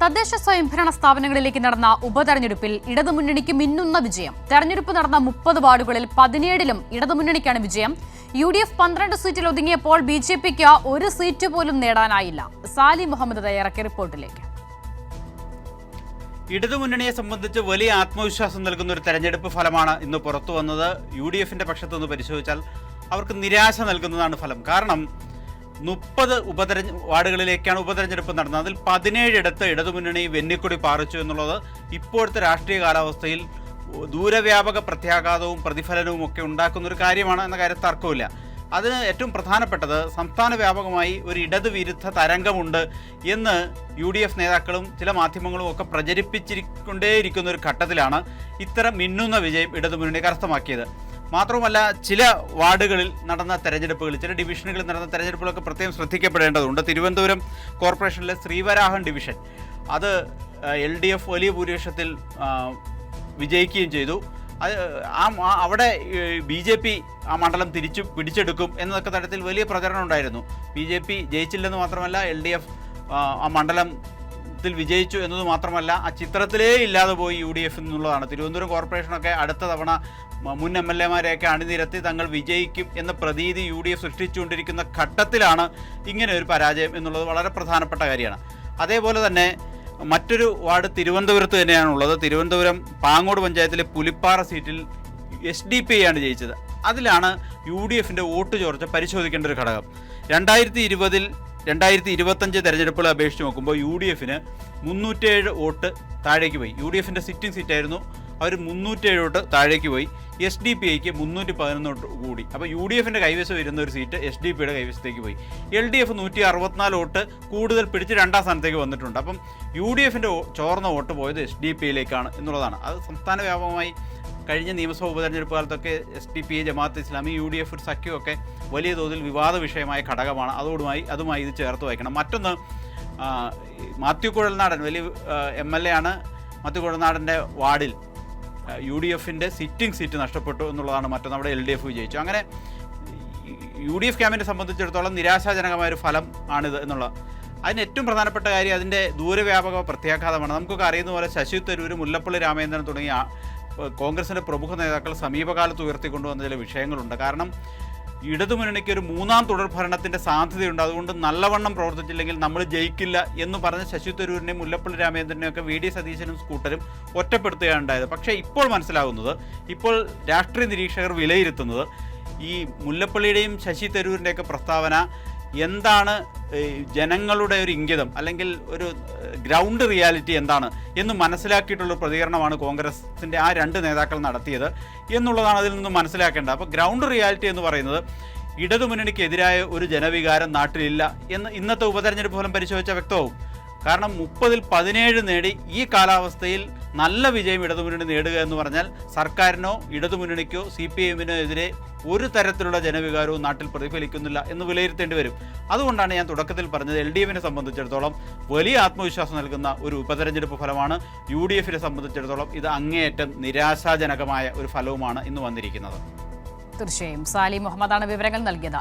തദ്ദേശ സ്വയംഭരണ സ്ഥാപനങ്ങളിലേക്ക് നടന്ന ഉപതെരഞ്ഞെടുപ്പിൽ ഇടതുമുന്നണിക്ക് മിന്നുന്ന വിജയം. തെരഞ്ഞെടുപ്പ് നടന്ന മുപ്പത് വാർഡുകളിൽ പതിനേഴിലും ഇടതുമുന്നണിക്കാണ് വിജയം. യു ഡി എഫ് പന്ത്രണ്ട് സീറ്റിൽ ഒതുങ്ങിയപ്പോൾ ബി ജെ പിക്ക് ഒരു സീറ്റ് പോലും നേടാനായില്ല. സാലി മുഹമ്മദ് തയ്യാറാക്കിയ റിപ്പോർട്ടിലേക്ക്. ഇടതുമുന്നണിയെ സംബന്ധിച്ച് വലിയ ആത്മവിശ്വാസം നൽകുന്ന ഒരു തെരഞ്ഞെടുപ്പ് ഫലമാണ് ഇന്ന് പുറത്തു വന്നത്. യു ഡി എഫിന്റെ പക്ഷത്തുനിന്ന് പരിശോധിച്ചാൽ അവർക്ക് നിരാശ നൽകുന്നതാണ് ഫലം. കാരണം മുപ്പത് ഉപതെരഞ്ഞ വാർഡുകളിലേക്കാണ് ഉപതെരഞ്ഞെടുപ്പ് നടന്നത്. അതിൽ പതിനേഴിടത്ത് ഇടതുമുന്നണി വെന്നിക്കൊടി പാറിച്ചു എന്നുള്ളത് ഇപ്പോഴത്തെ രാഷ്ട്രീയ കാലാവസ്ഥയിൽ ദൂരവ്യാപക പ്രത്യാഘാതവും പ്രതിഫലനവും ഒക്കെ ഉണ്ടാക്കുന്ന ഒരു കാര്യമാണ് എന്ന കാര്യം തർക്കമില്ല അതിന് ഏറ്റവും പ്രധാനപ്പെട്ടത് സംസ്ഥാന വ്യാപകമായി ഒരു ഇടത് വിരുദ്ധ തരംഗമുണ്ട് എന്ന് യു ഡി എഫ് നേതാക്കളും ചില മാധ്യമങ്ങളും ഒക്കെ പ്രചരിപ്പിച്ചിരിക്കൊണ്ടേയിരിക്കുന്ന ഒരു ഘട്ടത്തിലാണ് ഇത്തരം മിന്നുന്ന വിജയം ഇടതുമുന്നണി കരസ്ഥമാക്കിയത്. മാത്രവുമല്ല ചില വാർഡുകളിൽ നടന്ന തെരഞ്ഞെടുപ്പുകൾ ചില ഡിവിഷനുകളിൽ നടന്ന തെരഞ്ഞെടുപ്പുകളൊക്കെ പ്രത്യേകം ശ്രദ്ധിക്കപ്പെടേണ്ടതുണ്ട്. തിരുവനന്തപുരം കോർപ്പറേഷനിലെ ശ്രീവരാഹൻ ഡിവിഷൻ. അത് എൽ ഡി എഫ് വലിയ ഭൂരിപക്ഷത്തിൽ വിജയിക്കുകയും ചെയ്തു. അത് ആ അവിടെ ബി ജെ പി ആ മണ്ഡലം തിരിച്ചു പിടിച്ചെടുക്കും എന്നതൊക്കെ തരത്തിൽ വലിയ പ്രചരണം ഉണ്ടായിരുന്നു. ബി ജെ പി ജയിച്ചില്ലെന്ന് മാത്രമല്ല എൽ ഡി എഫ് ആ മണ്ഡലത്തിൽ വിജയിച്ചു എന്നത് മാത്രമല്ല ആ ചിത്രത്തിലേ ഇല്ലാതെ പോയി യു ഡി എഫ് എന്നുള്ളതാണ് തിരുവനന്തപുരം കോർപ്പറേഷനൊക്കെ അടുത്ത തവണ മുൻ എം എൽ എമാരെയൊക്കെ അണിനിരത്തി തങ്ങൾ വിജയിക്കും എന്ന പ്രതീതി യു ഡി എഫ് സൃഷ്ടിച്ചുകൊണ്ടിരിക്കുന്ന ഘട്ടത്തിലാണ് ഇങ്ങനെ ഒരു പരാജയം എന്നുള്ളത് വളരെ പ്രധാനപ്പെട്ട കാര്യമാണ്. അതേപോലെ തന്നെ മറ്റൊരു വാർഡ് തിരുവനന്തപുരത്ത് തന്നെയാണുള്ളത് തിരുവനന്തപുരം പാങ്ങോട് പഞ്ചായത്തിലെ പുലിപ്പാറ സീറ്റിൽ എസ് ഡി പി ആണ് ജയിച്ചത്. അതിലാണ് യു ഡി എഫിന്റെ വോട്ട് ചോർച്ച പരിശോധിക്കേണ്ട ഒരു ഘടകം. രണ്ടായിരത്തി ഇരുപതിൽ രണ്ടായിരത്തി ഇരുപത്തഞ്ച് തെരഞ്ഞെടുപ്പുകളെ അപേക്ഷിച്ച് നോക്കുമ്പോൾ യു ഡി എഫിന് മുന്നൂറ്റേഴ് വോട്ട് താഴേക്ക് പോയി. യു ഡി എഫിന്റെ സിറ്റിംഗ് സീറ്റായിരുന്നു അവർ മുന്നൂറ്റേഴ് വോട്ട് താഴേക്ക് പോയി. എസ് ഡി പി ഐക്ക് മുന്നൂറ്റി പതിനൊന്ന് വോട്ട് കൂടി. അപ്പോൾ യു ഡി എഫിന്റെ കൈവശം വരുന്ന ഒരു സീറ്റ് എസ് ഡി പിയുടെ കൈവശത്തേക്ക് പോയി. എൽ ഡി എഫ് നൂറ്റി അറുപത്തിനാല് വോട്ട് കൂടുതൽ പിടിച്ച് രണ്ടാം സ്ഥാനത്തേക്ക് വന്നിട്ടുണ്ട്. അപ്പം യു ഡി എഫിന്റെ ചോർന്ന വോട്ട് പോയത് എസ് ഡി പിയിലേക്കാണ് എന്നുള്ളതാണ്. അത് സംസ്ഥാന വ്യാപകമായി കഴിഞ്ഞ നിയമസഭാ ഉപതെരഞ്ഞെടുപ്പ് കാലത്തൊക്കെ S D P Jamaat Islami U D F സഖ്യമൊക്കെ വലിയ തോതിൽ വിവാദ വിഷയമായ ഘടകമാണ്. അതോടുമായി അതുമായി ഇത് ചേർത്ത് വയ്ക്കണം. മറ്റൊന്ന് മാത്യു കുഴൽനാടൻ വലിയ എം എൽ എ ആണ് മാത്യു കുഴൽനാടന്റെ വാർഡിൽ യു ഡി എഫിന്റെ സിറ്റിംഗ് സീറ്റ് നഷ്ടപ്പെട്ടു എന്നുള്ളതാണ് മറ്റൊന്ന് അവിടെ എൽ ഡി എഫ് വിജയിച്ചു. അങ്ങനെ യു ഡി എഫ് ക്യാമ്പിനെ സംബന്ധിച്ചിടത്തോളം നിരാശാജനകമായ ഒരു ഫലം ആണിത് എന്നുള്ളത് അതിന് ഏറ്റവും പ്രധാനപ്പെട്ട കാര്യം അതിന്റെ ദൂരവ്യാപക പ്രത്യാഘാതമാണ്. നമുക്കൊക്കെ അറിയുന്ന പോലെ ശശി തരൂർ മുല്ലപ്പള്ളി രാമചന്ദ്രൻ തുടങ്ങിയ കോൺഗ്രസിന്റെ പ്രമുഖ നേതാക്കൾ സമീപകാലത്ത് ഉയർത്തിക്കൊണ്ടുവന്ന ചില വിഷയങ്ങളുണ്ട്. കാരണം ഇടതുമുന്നണിക്ക് ഒരു മൂന്നാം തുടർ ഭരണത്തിന്റെ സാധ്യതയുണ്ട്. അതുകൊണ്ട് നല്ലവണ്ണം പ്രവർത്തിച്ചില്ലെങ്കിൽ നമ്മൾ ജയിക്കില്ല എന്ന് പറഞ്ഞ ശശി തരൂരിനെയും മുല്ലപ്പള്ളി രാമചന്ദ്രനെയും ഒക്കെ വി ഡി സതീശനും സ്കൂട്ടരും ഒറ്റപ്പെടുത്തുകയാണ് ഉണ്ടായത്. പക്ഷേ ഇപ്പോൾ മനസ്സിലാകുന്നത് ഇപ്പോൾ രാഷ്ട്രീയ നിരീക്ഷകർ വിലയിരുത്തുന്നത് ഈ മുല്ലപ്പള്ളിയുടെയും ശശി തരൂരിന്റെയൊക്കെ പ്രസ്താവന എന്താണ് ജനങ്ങളുടെ ഒരു ഇംഗിതം അല്ലെങ്കിൽ ഒരു ഗ്രൗണ്ട് റിയാലിറ്റി എന്താണ് എന്ന് മനസ്സിലാക്കിയിട്ടുള്ള പ്രതികരണമാണ് കോൺഗ്രസിന്റെ ആ രണ്ട് നേതാക്കൾ നടത്തിയത് എന്നുള്ളതാണ് അതിൽ നിന്ന് മനസ്സിലാക്കേണ്ടത്. അപ്പോൾ ഗ്രൗണ്ട് റിയാലിറ്റി എന്ന് പറയുന്നത് ഇടതുമുന്നണിക്കെതിരായ ഒരു ജനവികാരം നാട്ടിലില്ല എന്ന് ഇന്നത്തെ ഉപതെരഞ്ഞെടുപ്പ് ഫലം പരിശോധിച്ചാൽ വ്യക്തമാവും. കാരണം മുപ്പതിൽ പതിനേഴ് നേടി ഈ കാലാവസ്ഥയിൽ നല്ല വിജയം ഇടതുമുന്നണി നേടുക എന്ന് പറഞ്ഞാൽ സർക്കാരിനോ ഇടതുമുന്നണിക്കോ സി പി എമ്മിനോ എതിരെ ഒരു തരത്തിലുള്ള ജനവികാരവും നാട്ടിൽ പ്രതിഫലിക്കുന്നില്ല എന്ന് വിലയിരുത്തേണ്ടി വരും. അതുകൊണ്ടാണ് ഞാൻ തുടക്കത്തിൽ പറഞ്ഞത് എൽ ഡി എഫിനെ സംബന്ധിച്ചിടത്തോളം വലിയ ആത്മവിശ്വാസം നൽകുന്ന ഒരു ഉപതെരഞ്ഞെടുപ്പ് ഫലമാണ് യു ഡി എഫിനെ സംബന്ധിച്ചിടത്തോളം ഇത് അങ്ങേയറ്റം നിരാശാജനകമായ ഒരു ഫലവുമാണ് ഇന്ന് വന്നിരിക്കുന്നത്. തീർച്ചയായും. സാലി മുഹമ്മദാണ് വിവരങ്ങൾ നൽകിയത്.